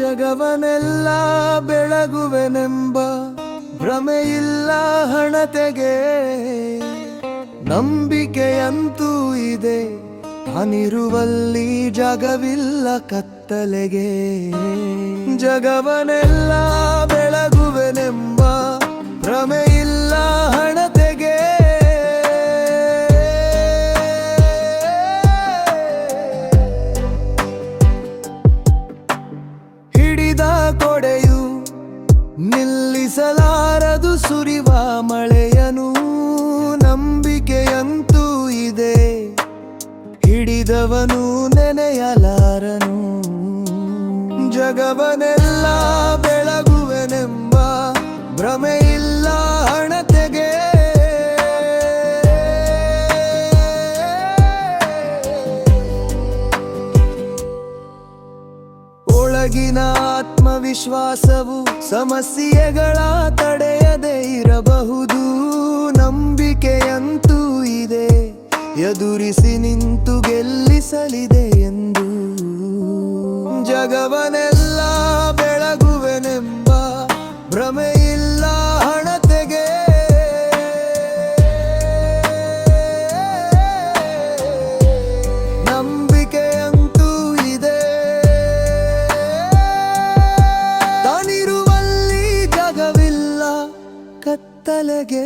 ಜಗವನೆಲ್ಲ ಬೆಳಗುವೆನೆಂಬ ಭ್ರಮೆಯಿಲ್ಲ ಹಣತೆಗೆ. ನಂಬಿಕೆಯಂತೂ ಇದೆ ಅನಿರುವಲ್ಲಿ ಜಗವಿಲ್ಲ ಕತ್ತಲೆಗೆ. ಜಗವನೆಲ್ಲ ಬೆಳಗುವೆನೆಂಬ ಭ್ರಮೆಯಿಲ್ಲ ಕೊಡೆಯು ನಿಲ್ಲಿಸಲಾರದು ಸುರಿವ ಮಳೆಯನು. ನಂಬಿಕೆಯಂತೂ ಇದೆ. ಹಿಡಿದವನು ನೆನೆಯಲಾರನು. ಜಗವನೆಲ್ಲ ಬೆಳಗುವೆನೆಂಬ ಭ್ರಮೆಯಿಲ್ಲ. ಒಳಗಿನ ಆತ್ಮವಿಶ್ವಾಸವು ಸಮಸ್ಯೆಗಳ ತಡೆಯದೆ ಇರಬಹುದು. ನಂಬಿಕೆಯಂತೂ ಇದೆ. ಎದುರಿಸಿ ನಿಂತು ಗೆಲ್ಲಿಸಲಿದೆ ಎಂದು. ಜಗವನೆ கத்தலகே.